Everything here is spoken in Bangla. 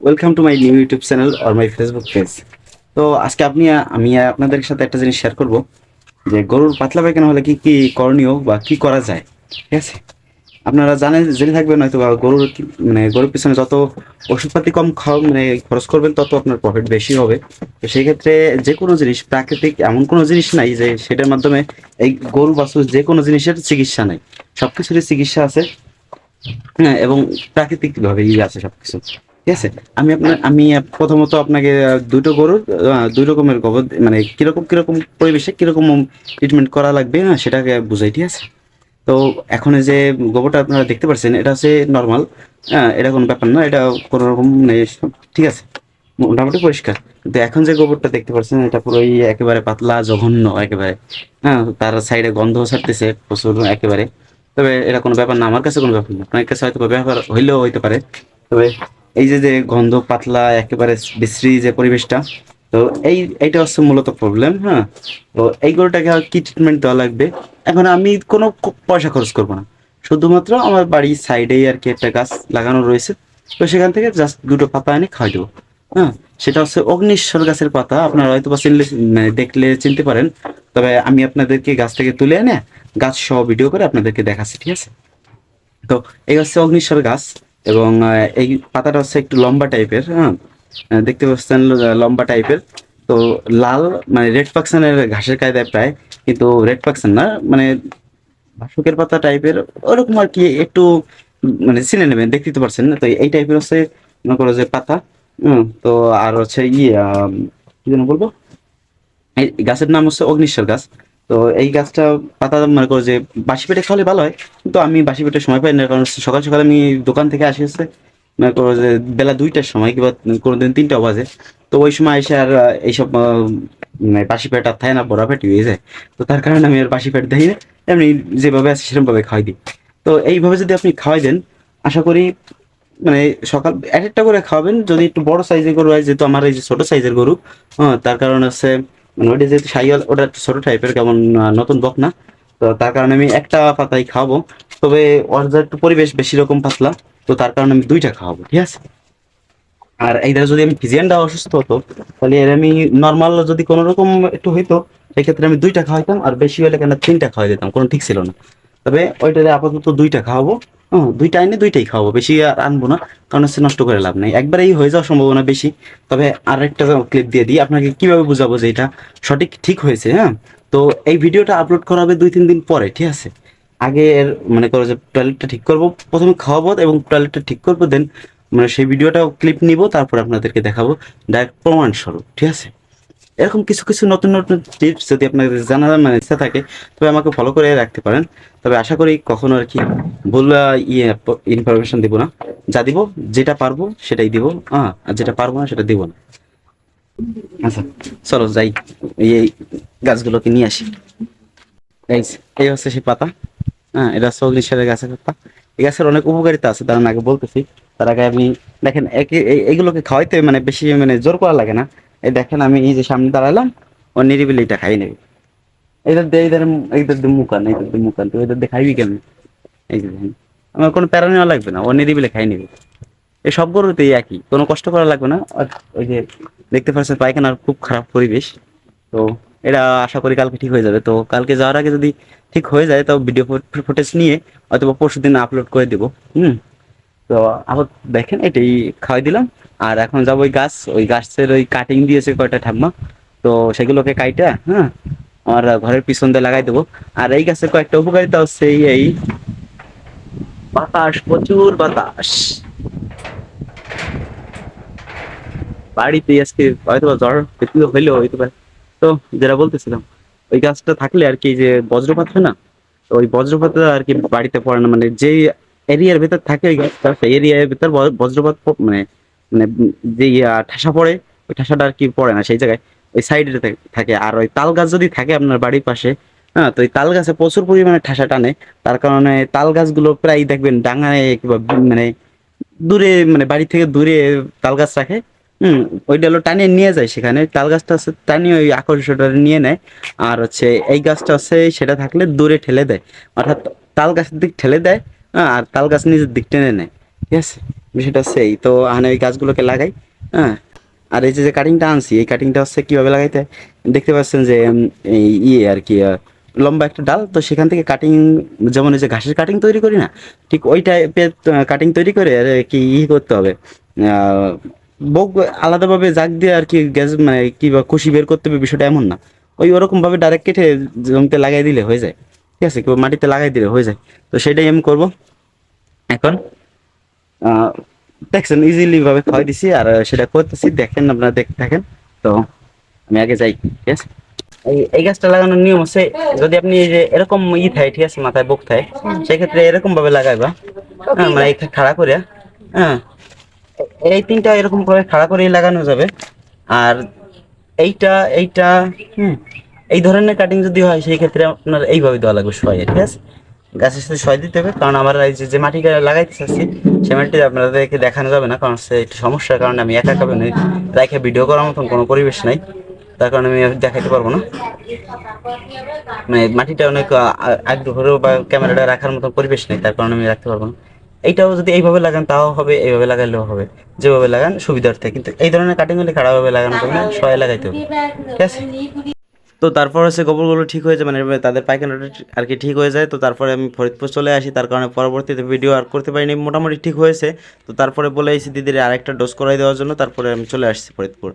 Welcome to my new YouTube channel or my Facebook page তো আজকে আপনি, আমি আপনাদের সাথে একটা জিনিস শেয়ার করব, যে গরুর পাতলা পায়খানা হলে কি কি করণীয় বা কি করা যায়? ঠিক আছে? আপনারা জানেন, জেনে থাকবেন হয়তো বা গরুর মানে গরুর পিছনে যত ওষুধপাতি কম খাওয়া মানে খরচ করবেন, তত আপনার প্রফিট বেশি হবে। তো সেই ক্ষেত্রে যে কোনো জিনিস, প্রাকৃতিক এমন কোনো জিনিস নাই যে সেটার মাধ্যমে এই গরু বাছুর যে কোনো জিনিসের চিকিৎসা নাই। সব কিছুরই চিকিৎসা আছে হ্যাঁ এবং প্রাকৃতিক ভাবে ইয়ে আছে সবকিছু। ঠিক আছে? আমি আপনার, আমি প্রথমত আপনাকে দুটো দুই রকমের মানে পরিবেশে ট্রিটমেন্ট করা লাগবে না সেটাকে বুঝাই, ঠিক আছে? তো এখন যে গোবরটা আপনারা দেখতে পাচ্ছেন, এটা হচ্ছে নর্মাল হ্যাঁ এটা কোনো ব্যাপার না, এটা কোনো রকম মানে ঠিক আছে, মোটামুটি পরিষ্কার। কিন্তু এখন যে গোবরটা দেখতে পাচ্ছেন, এটা পুরোই একেবারে পাতলা, জঘন্য একেবারে হ্যাঁ তার সাইডে গন্ধ ছাড়তেছে প্রচুর একেবারে। তবে এটা কোনো ব্যাপার না, আমার কাছে কোনো ব্যাপার না, আপনার কাছে হয়তো ব্যাপার হইলেও হইতে পারে। তবে এই যে যে গন্ধ পাতলা, একেবারে বিশ্রী যে পরিবেশটা, তো এই, এইটা হচ্ছে মূলত প্রবলেম হ্যাঁ? তো এই গরুটাকে কি ট্রিটমেন্ট দেওয়া লাগবে? এখন আমি কোনো পয়সা খরচ করব না। শুধুমাত্র আমার বাড়ির সাইডেই আর কি একটা গাছ লাগানো রয়েছে, তো সেখান থেকে জাস্ট দুটো পাতা এনে খাওয়াই দেবো হ্যাঁ? সেটা হচ্ছে অগ্নিশ্বর গাছের পাতা, আপনারা হয়তো বা চিনলে মানে দেখলে চিনতে পারেন, তবে আমি আপনাদেরকে গাছ থেকে তুলে এনে গাছ সহ ভিডিও করে আপনাদেরকে দেখাচ্ছি, ঠিক আছে? তো এই হচ্ছে অগ্নিশ্বর গাছ এবং এই পাতাটা হচ্ছে একটু লম্বা টাইপের হ্যাঁ? দেখতে পাচ্ছেন লম্বা টাইপের। তো লাল মানে রেড পাকসানের ঘাসের কায়দায় প্রায়, কিন্তু রেড পাকসান না মানে ভাসুকের পাতা টাইপের, ওরকম আর কি একটু মানে চিনে নেবেন দেখতে তো পারছেন না। তো এই টাইপের হচ্ছে, মনে করো যে পাতা তো আর হচ্ছে ইয়ে কি যেন বলব? এই গাছের নাম হচ্ছে অগ্নিশ্বর গাছ। তো এই গাছটা পাতা মনে করো যে বাসি পেটে খাওয়ালে ভালো হয়, কিন্তু আমি বাসি পেটে সময় পাই না, কারণ সকাল সকাল আমি দোকান থেকে আসি হচ্ছে, মনে করো যে বেলা দুইটার সময় কিংবা কোনোদিন তিনটা বাজে। তো ওই সময় এসে আর এইসব বাসি পেট আর থাকে না, বড়া পেট হয়ে যায়। তো তার কারণে আমি আর বাসি পেট দিই না, এমনি যেভাবে আছে সেরকমভাবে খাওয়াই দিই। তো এইভাবে যদি আপনি খাওয়াই দেন, আশা করি মানে সকাল, এক একটা করে খাওয়াবেন, যদি একটু বড় সাইজের গরু হয়, যেহেতু আমার এই যে ছোট সাইজের গরু হ্যাঁ তার কারণ হচ্ছে মানে ওইটা যেহেতু সাইয়াল, ওটা ছোট টাইপের কেমন নতুন বক না তো তার কারণে আমি একটা পাতাই খাওয়াবো। তবে ওর যা একটু পরিবেশ বেশি রকম পাতলা, তো তার কারণে আমি দুইটা খাওয়াবো, ঠিক আছে? আর এইটা যদি আমি ফিজিয়ানটা অসুস্থ হতো, তাহলে এর আমি নর্মাল যদি কোনো রকম একটু হইতো, সেক্ষেত্রে আমি দুইটা খাওয়াইতাম, আর বেশি হলে কেন তিনটা খাওয়াই দিতাম, কোনো ঠিক ছিল না। তবে ওইটাতে আপাতত দুইটা খাওয়াবো। হ্যাঁ দুইটা এনে দুইটাই খাওয়াবো, বেশি আর আনব না, কারণ হচ্ছে নষ্ট করে লাভ নেই। একবারেই হয়ে যাওয়ার সম্ভাবনা বেশি। তবে আর একটা ক্লিপ দিয়ে দিই, আপনাকে কীভাবে বুঝাবো যে এটা সঠিক, ঠিক হয়েছে হ্যাঁ? তো এই ভিডিওটা আপলোড করা হবে দুই, তিন দিন পরে, ঠিক আছে? আগে এর মনে করো যে টয়লেটটা ঠিক করব, প্রথমে খাওয়াবো এবং টয়লেটটা ঠিক করব দেন মানে সেই ভিডিওটা ক্লিপ নিব, তারপর আপনাদেরকে দেখাবো ডাইরেক্ট প্রমাণস্বরূপ, ঠিক আছে? এরকম কিছু কিছু নতুন নতুন টিপস যদি আপনাদের জানার মানে ইচ্ছা থাকে, তবে আমাকে ফলো করে রাখতে পারেন। তবে আশা করি কখনো আর কি ভুল ইয়ে ইনফরমেশন দিব না। যা দিব, যেটা পারব সেটাই দিব। হ্যাঁ আর যেটা পারব না সেটা দিব না। আচ্ছা চলো যাই। এই গাছগুলোকে নিয়ে আসি। এই হচ্ছে সেই পাতা। হ্যাঁ এটা হচ্ছে অগ্নিশ্বরের গাছের পাতা। এই গাছের অনেক উপকারিতা আছে, তার আমি আগে বলতেছি। তার আগে আপনি দেখেন এইগুলোকে খাওয়াইতে মানে বেশি মানে জোর করা লাগে না। এই দেখেন আমি এই যে সামনে দাঁড়ালাম, ও নিরিবিলি এটা খাই নেবে। এইদের দিয়ে এইদের এইদের দিয়ে মুখান এইদের দিয়ে মুখান তো এদের দিয়ে খাইবি কেন এই যে দেখেন, আমার কোনো প্যারা নেওয়া লাগবে না, ও নিরিবিলি খাই নেবে। এই সব গরুতেই একই, কোনো কষ্ট করা লাগবে না। ওই যে দেখতে পাচ্ছেন পায়খানার খুব খারাপ পরিবেশ। তো এটা আশা করি কালকে ঠিক হয়ে যাবে। তো কালকে যাওয়ার আগে যদি ঠিক হয়ে যায়, তো ভিডিও ফুটেজ নিয়ে অথবা পরশু দিন আপলোড করে দেবো, হুম? তো আবার দেখেন, এটাই খাওয়াই দিলাম। আর এখন যাব ওই গাছ, ওই গাছের ওই কাটিং দিয়েছে কয়টা ঠাম্মা। তো সেগুলোকে কাইটা হ্যাঁ আমার ঘরের পিছন দিয়ে লাগাই দেবো। আর এই গাছের কয়েকটা উপকারিতা হচ্ছে এই বাতাস, প্রচুর বাতাস। বাড়িতে আজকে হয়তো জ্বর পেটুলো হইলেও হইতে পারে তো যেটা বলতেছিলাম, ওই গাছটা থাকলে আর কি যে বজ্রপাত হয় না ওই বজ্রপাত আর কি বাড়িতে পড়ে না। মানে যে এরিয়ার ভেতর থাকে ওই গাছটা, সেই এরিয়ার ভেতর বজ্রপাত মানে মানে যে ঠাসা পড়ে ওই ঠাসাটা আর কি পড়ে না সেই জায়গায় ওই সাইডে থাকে আর ওই তাল গাছ যদি থাকে আপনার বাড়ির পাশে হ্যাঁ তো এই তাল গাছে প্রচুর পরিমাণে ঠাসা টানে। তার কারণে তাল গাছগুলো প্রায় দেখবেন ডাঙায় কিংবা মানে দূরে মানে বাড়ি থেকে দূরে তাল গাছ রাখে। হুম ওইটা হলো টানিয়ে নিয়ে যায় সেখানে। তাল গাছটা হচ্ছে টানিয়ে ওই আকর্ষণটা নিয়ে নেয়। আর হচ্ছে এই গাছটা হচ্ছে সেটা থাকলে দূরে ঠেলে দেয়। অর্থাৎ তাল গাছের দিক ঠেলে দেয় হ্যাঁ, আর তাল গাছ নিজের দিক টেনে নেয়। ঠিক আছে? বিষয়টা সেই। তো আনে ওই গাছগুলোকে লাগাই হ্যাঁ? আর এই যে কাটিংটা আনছি, এই কাটিংটা হচ্ছে কীভাবে লাগাইতে? দেখতে পাচ্ছেন যে এই ইয়ে আর কি লম্বা একটা ডাল, তো সেখান থেকে কাটিং যেমন এই যে ঘাসের কাটিং তৈরি করি না, ঠিক ওই টাইপের কাটিং তৈরি করে আর কি ই করতে হবে। বক আলাদাভাবে জাগ দিয়ে আর কি গ্যাস মানে কি বা খুশি বের করতে হবে বিষয়টা এমন না। ওই ওরকম ভাবে ডাইরেক্ট কেটে জমিতে লাগাই দিলে হয়ে যায়। ঠিক আছে? মাটিতে লাগাই দিলে হয়ে যায়। তো সেটাই আমি করব। এখন দেখছেন ইজিলি ভাবে খাওয়াই দিছি, আর সেটা করতেছি, দেখেন, আপনারা দেখতে থাকেন তো আমি আগে যাই, ঠিক আছে? এই গাছটা লাগানোর নিয়ম হচ্ছে, যদি আপনি এই যে এরকম ই থাকে, ঠিক আছে, মাথায় বুক থাকে, সেক্ষেত্রে এরকম ভাবে লাগাইবা। হ্যাঁ মানে এই খাড়া করে হ্যাঁ। এই তিনটা এরকম করে খাড়া করেই লাগানো যাবে। আর এইটা এইটা, হুম, এই ধরনের কাটিং যদি হয়, সেই ক্ষেত্রে আপনার এইভাবে দেওয়া লাগবে শয়ে ঠিক আছে? গাছের সাথে শয় দিতে হবে, কারণ আমার এই যে মাটিটা লাগাইতে চাচ্ছি সেই মাটিটা আপনাদেরকে দেখানো যাবে না, কারণ সে একটু সমস্যার কারণে আমি একা মানে রেখে ভিডিও করার মতন কোনো পরিবেশ নাই, তার কারণে আমি দেখাইতে পারব না। মানে মাটিটা অনেক আগ্রহেরও বা ক্যামেরাটা রাখার মতো পরিবেশ নেই, তার কারণে আমি রাখতে পারব না। এইটাও যদি এইভাবে লাগান, তাও হবে, এইভাবে লাগাইলেও হবে। যেভাবে লাগান, সুবিধার্থে। কিন্তু এই ধরনের কাটিং হলে খারাপভাবে লাগানো যাবে না, সবাই লাগাইতে হবে। ঠিক আছে? তো তারপর হচ্ছে গোবরগুলো ঠিক হয়ে যায় মানে তাদের পায়খানাটা আর কি ঠিক হয়ে যায়। তো তারপরে আমি ফরিদপুর চলে আসি, তার কারণে পরবর্তীতে ভিডিও আর করতে পারিনি, মোটামুটি ঠিক হয়েছে। তো তারপরে বলে এসেছি, দিদির আরেকটা ডোজ করাই দেওয়ার জন্য। তারপরে আমি চলে আসছি ফরিদপুর।